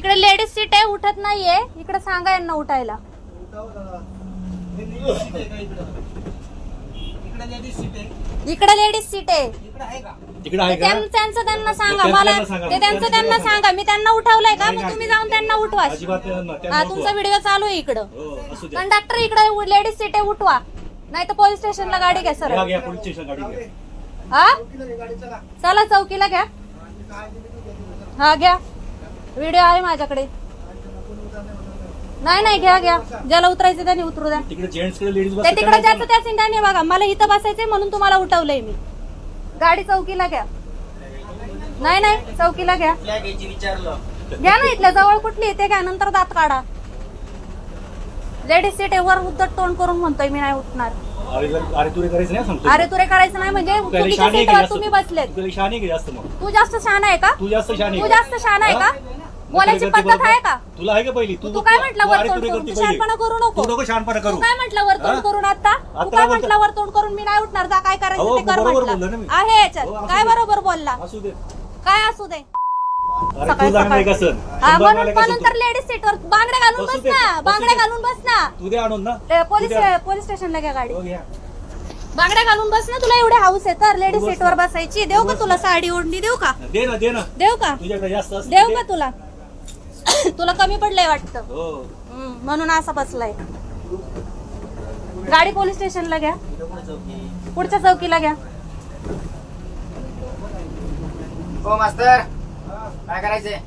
इकडे ladies seat आहे उठत नाहीये. इकडे सांगा यांना उठायला. इकडे लेडीज सीट आहे. तिकडे आहे का? त्यां- त्यांचं त्यांना सांगा. त्यांचं मला त्यांना सांगा. ते त्यांचं त्यांना सांगा. मी त्यांना उठवलंय का? मग. तुम्ही जाऊन त्यांना उठवा अजिबात त्यांना- त्यांना हा उठवा. तुमचा व्हिडिओ चालू आहे इकडं. हो असू द्या. कंडक्टर इकडे लेडीज सीट आहे उठवा. नाही तर पोलीस स्टेशनला गाडी घ्या सर घ्या घ्या पोलीस स्टेशन गाडी घ्या. हा? चला चौकीला घ्या. हा घ्या. व्हिडिओ आहे माझ्याकडे. नाही नाही घ्या घ्या. ज्याला उतरायचं त्याने उतरू द्या. तिकडे जेंट्सकडे लेडीज ते तिकडे ज्याचं त्या सिंधाने बघा. मला इथं बसायचंय म्हणून तुम्हाला उठवलंय मी. गाडी चौकीला घ्या. नाही नाही चौकीला घ्या. घ्या ना इथल्या जवळ कुठली येते घ्या नंतर दात काढा. लेडीज सीट वर उद्धट तोंड करून म्हणतोय मी नाही उठणार. अरे तुरे करायचं नाही सांगतो अरे तुरे करायचं नाही म्हणजे तू चुकीच्या सीटवर? तुम्ही बसलेत. तू जास्त तू शहाणा आहे का? तू जास्त शहाणी तू आहे का? बोलायची पद्धत? आहे का? तुला आहे का पहिली? तू काय म्हटलं तू वर अरे तोंड तुरे करून? तू. शहाणपणा करू नको तू नको. शहाणपणा करू. काय म्हटलं वर तोंड हा? करून आता? तू काय. म्हटलं? वर तोंड करून मी नाही उठणार? जा काय करायचं ते कर बरोबर बोललो ना म्हटलं. आहे याच्यात काय. बरोबर बोलला? असू दे. काय असू दे? सकाळी सकाळी. हा म्हणून म्हणून तर? लेडीज सीटवर बांगड्या घालून बसू ना. बांगड्या दे. घालून बस ना. तू दे आणून ना. पोलीस. पोलीस स्टेशनला घ्या गाडी. हो. बांगड्या घालून बस ना. तुला एवढे हाऊस आहे तर. लेडीज सीटवर. बसायची. देऊ का तुला साडी ओढणी? देऊ का? देऊ का? देऊ. का तुला? तुला कमी पडलंय वाटतं. हो. हम्म, म्हणून असा बसलाय. गाडी पोलीस स्टेशनला घ्या. पुढच्या चौकीला घ्या. हो मास्तर. काय करायचंय?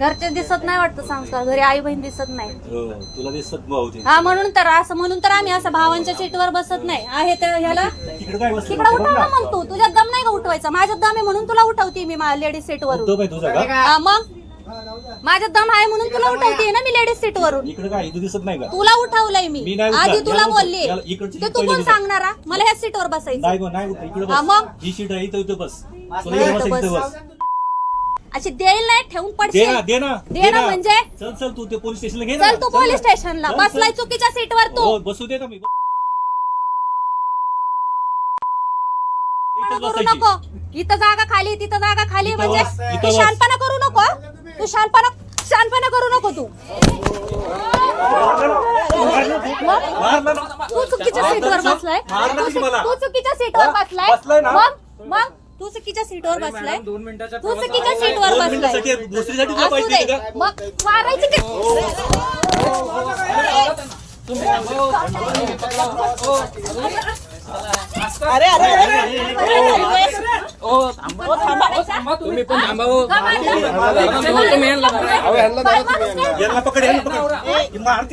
घरचे दिसत नाही वाटतं संस्कार घरी आई बहीण दिसत नाही. हो तुला दिसत भाऊ हा म्हणून तर असं म्हणून तर आम्ही असं भावांच्या सीटवर बसत नाही. आहे तर ह्याला तिकडे काय बसलं? तिकडे उठव ना मग तू. तुझ्यात दम नाही का उठवायचा? माझ्यात दम आहे म्हणून तुला उठवते मी लेडीज सीट वरून. तो काय तुझा कळलं का? का? हा, मग? माझ्यात दम आहे म्हणून तुला उठवते ना मी लेडीज सीट वरून. इकडे काय? इथं दिसत नाही का? तुला उठवलंय मी. मी नाही उठला. आधी तुला याला. बोलली. याला इकडची ते तू पहिली कोण. सांगणार हा? मला ह्या सीटवर बसायचं नाही गो नाही उठत. इकडे हा, बस. मग? ही सीट आहे इथं इथं बस. मास्तर, तुला इकडे इथं बस. इथं बस. अशी देईल नाही ठेवून दे पडशील ना दे ना दे ना म्हणजे? चल चल तू ते पोलीस स्टेशनला घे ना चल तू चल पोलीस ना. स्टेशनला चल, बसलाय चल. चुकीच्या सीटवर तू हो बसू दे ना मी इथंच करू बसायची. नको इथं जागा खाली तिथं जागा खाली इथं म्हणजे इथं तू बस. शानपणा करू नको हं? तू शानपणा शानपणा करू नको तू मारलं ना. तू चुकीच्या सीटवर बसलाय मारलं तू की मला? तू चुकीच्या सीटवर बसलाय बसलाय ना? मग मग तू चुकीच्या सीटवर बसलाय. दोन मिनिटाच्या तू चुकीच्या सीटवर बसलाय. मिनिटासाठी दुसरीसाठी तुला असू पाहिजे दे. का मग मारायची की? तुम्ही. पण थांबा हो. का मारलं? तुम्ही. यांना धरा. यांना पकड. यांना पकड. ही मारते.